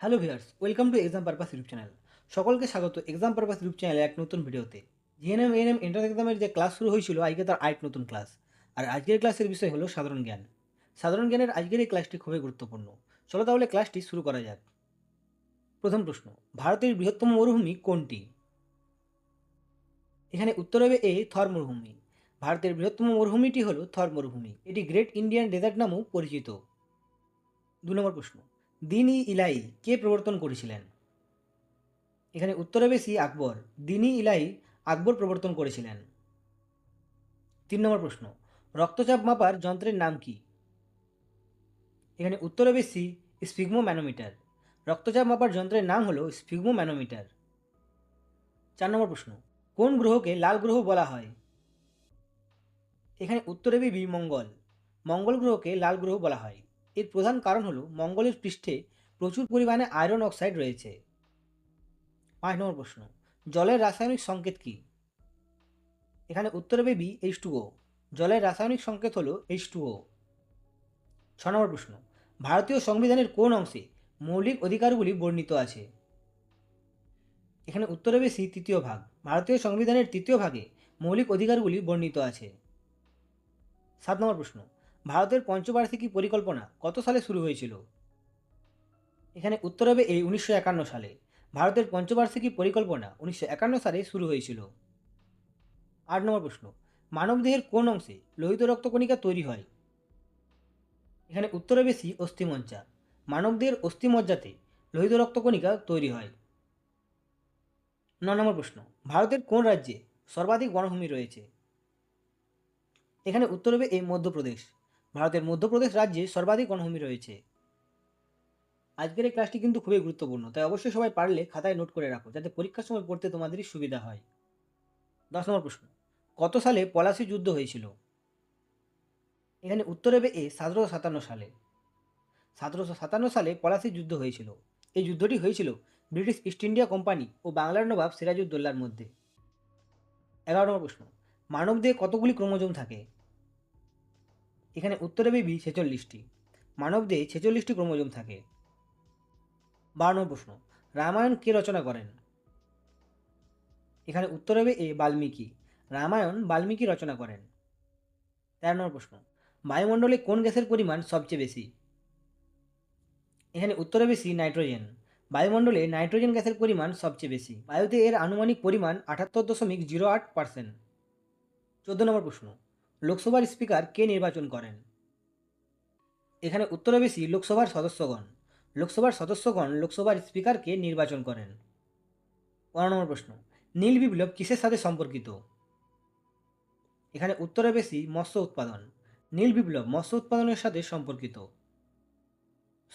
Hello viewers, welcome to exam purpose YouTube channel. সকলকে স্বাগত exam purpose YouTube চ্যানেলে এক নতুন ভিডিওতে। জিএনএম এএনএম এন্ট্রান্স এক্সামের যে ক্লাস শুরু হয়েছিল, আজকে তার আরেক নতুন ক্লাস আর আজকের ক্লাসের বিষয় হলো সাধারণ জ্ঞান। সাধারণ জ্ঞানের আজকের এই ক্লাসটি খুবই গুরুত্বপূর্ণ। চলো তাহলে ক্লাসটি শুরু করা যাক। প্রথম প্রশ্ন, ভারতের বৃহত্তম মরুভূমি কোনটি? এখানে উত্তর হবে এ, থর মরুভূমি। ভারতের বৃহত্তম মরুভূমিটি হলো থর মরুভূমি। এটি গ্রেট ইন্ডিয়ান ডেজার্ট নামেও পরিচিত। দু নম্বর প্রশ্ন দিন ই ইলাই কে প্রবর্তন করেছিলেন? এখানে উত্তরে বেশি আকবর। দিনী ইলাই আকবর প্রবর্তন করেছিলেন। তিন নম্বর প্রশ্ন, রক্তচাপ মাপার যন্ত্রের নাম কি? এখানে উত্তরে বেশি স্পিগমো ম্যানোমিটার রক্তচাপ মাপার যন্ত্রের নাম হলো স্পিগমো ম্যানোমিটার চার নম্বর প্রশ্ন, কোন গ্রহকে লাল গ্রহ বলা হয়? এখানে উত্তরে বিবি মঙ্গল। মঙ্গল গ্রহকে লাল গ্রহ বলা হয়। এর প্রধান কারণ হলো মঙ্গলের পৃষ্ঠে প্রচুর পরিমাণে আয়রন অক্সাইড রয়েছে। পাঁচ নম্বর প্রশ্ন, জলের রাসায়নিক সংকেত কি? এখানে উত্তরে বেবি এইচ টুও জলের রাসায়নিক সংকেত হলো এইচ টুও ছ নম্বর প্রশ্ন, ভারতীয় সংবিধানের কোন অংশে মৌলিক অধিকারগুলি বর্ণিত আছে? এখানে উত্তরে বেশি তৃতীয় ভাগ। ভারতীয় সংবিধানের তৃতীয় ভাগে মৌলিক অধিকারগুলি বর্ণিত আছে। সাত নম্বর প্রশ্ন ভারতের পঞ্চবার্ষিকী পরিকল্পনা কত সালে শুরু হয়েছিল? এখানে উত্তর হবে এই উনিশশো একান্ন সালে। ভারতের পঞ্চবার্ষিকী পরিকল্পনা উনিশশো একান্ন সালে শুরু হয়েছিল। আট নম্বর প্রশ্ন মানবদেহের কোন অংশে লোহিত রক্তকণিকা তৈরি হয়? এখানে উত্তরে বেশি অস্থিমজ্জা। মানবদেহের অস্থিমজ্জাতে লোহিত রক্তকণিকা তৈরি হয়। ন নম্বর প্রশ্ন, ভারতের কোন রাজ্যে সর্বাধিক বনভূমি রয়েছে? এখানে উত্তর হবে এই মধ্যপ্রদেশ। ভারতের মধ্যপ্রদেশ রাজ্যে সর্বাধিক বনভূমি রয়েছে। আজকের এই ক্লাসটি কিন্তু খুবই গুরুত্বপূর্ণ, তাই অবশ্যই সবাই পারলে খাতায় নোট করে রাখো, যাতে পরীক্ষার সময় পড়তে তোমাদেরই সুবিধা হয়। দশ নম্বর প্রশ্ন, কত সালে পলাশি যুদ্ধ হয়েছিল? এখানে উত্তর হবে এ, সতেরোশো সাতান্ন সালে। সতেরোশো সাতান্ন সালে পলাশি যুদ্ধ হয়েছিল। এই যুদ্ধটি হয়েছিল ব্রিটিশ ইস্ট ইন্ডিয়া কোম্পানি ও বাংলার নবাব সিরাজউদ্দৌলার মধ্যে। এগারো নম্বর প্রশ্ন, মানবদেহে কতগুলি ক্রোমোজোম থাকে? এখানে উত্তরে বেবি ছেচল্লিশটি। মানবদেহে ছেচল্লিশটি ক্রোমোজোম থাকে। বারো নম্বর প্রশ্ন, রামায়ণ কে রচনা করেন? এখানে উত্তর হবে এ বাল্মীকি। রামায়ণ বাল্মীকি রচনা করেন। তেরো নম্বর প্রশ্ন, বায়ুমণ্ডলে কোন গ্যাসের পরিমাণ সবচেয়ে বেশি? এখানে উত্তরে বেশি নাইট্রোজেন। বায়ুমণ্ডলে নাইট্রোজেন গ্যাসের পরিমাণ সবচেয়ে বেশি। বায়ুতে এর আনুমানিক পরিমাণ আটাত্তর দশমিক জিরো আট পার্সেন্ট। চোদ্দ নম্বর প্রশ্ন লোকসভার স্পিকার কে নির্বাচন করেন? এখানে উত্তরে বেশি লোকসভার সদস্যগণ। লোকসভার সদস্যগণ লোকসভার স্পিকারকে নির্বাচন করেন? পনেরো নম্বর প্রশ্ন। নীল বিপ্লব কিসের সাথে সম্পর্কিত? এখানে উত্তরে বেশি মৎস্য উৎপাদন। নীল বিপ্লব মৎস্য উৎপাদনের সাথে সম্পর্কিত।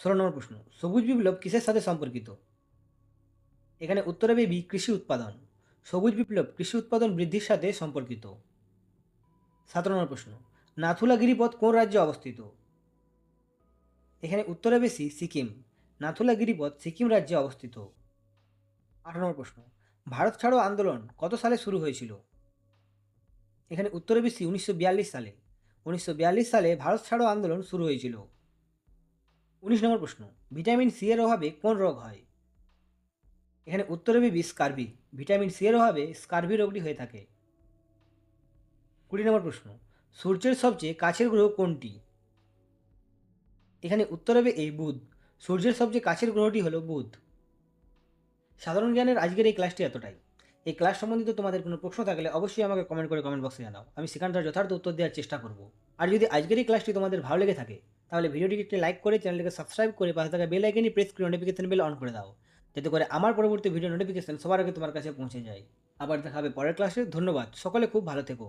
ষোলো নম্বর প্রশ্ন। সবুজ বিপ্লব কিসের সাথে সম্পর্কিত? এখানে উত্তরে বেবি কৃষি উৎপাদন। সবুজ বিপ্লব কৃষি উৎপাদন বৃদ্ধির সাথে সম্পর্কিত। সতেরো নম্বর প্রশ্ন, নাথুলা গিরিপথ কোন রাজ্যে অবস্থিত? এখানে উত্তরে বেশি সিকিম, নাথুলা গিরিপথ সিকিম রাজ্যে অবস্থিত। আঠারো নম্বর প্রশ্ন, ভারত ছাড়ো আন্দোলন কত সালে শুরু হয়েছিল? এখানে উত্তরে বেশি উনিশশো বিয়াল্লিশ সালে, উনিশশো বিয়াল্লিশ সালে ভারত ছাড়ো আন্দোলন শুরু হয়েছিল। উনিশ নম্বর প্রশ্ন, ভিটামিন সি এর অভাবে কোন রোগ হয়? এখানে উত্তরে বেবি স্কারবি ভিটামিন সি এর অভাবে স্কারবি রোগটি হয়ে থাকে। কুড়ি নম্বর প্রশ্ন, সূর্যের সবচেয়ে কাছের গ্রহ কোনটি? এখানে উত্তর হবে এই বুধ। সূর্যের সবচেয়ে কাছের গ্রহটি হলো বুধ। সাধারণ জ্ঞানের আজকের এই ক্লাসটি এতটাই। এই ক্লাস সম্বন্ধিত তোমাদের কোনো প্রশ্ন থাকলে অবশ্যই আমাকে কমেন্ট করে কমেন্ট বক্সে জানাও। আমি সেখানটার যথার্থ উত্তর দেওয়ার চেষ্টা করব। আর যদি আজকের এই ক্লাসটি তোমাদের ভালো লেগে থাকে, তাহলে ভিডিওটিকে একটি লাইক করে চ্যানেলটিকে সাবস্ক্রাইব করে পাশে থাকা বেল আইকনই প্রেস করে নোটিফিকেশন বেল অন করে দাও। যাতে করে আমার পরবর্তী ভিডিও নোটিফিকেশন সবার আগে তোমার কাছে পৌঁছে যায়। আবার দেখা হবে পরের ক্লাসে ধন্যবাদ। সকলে খুব ভালো থেকো।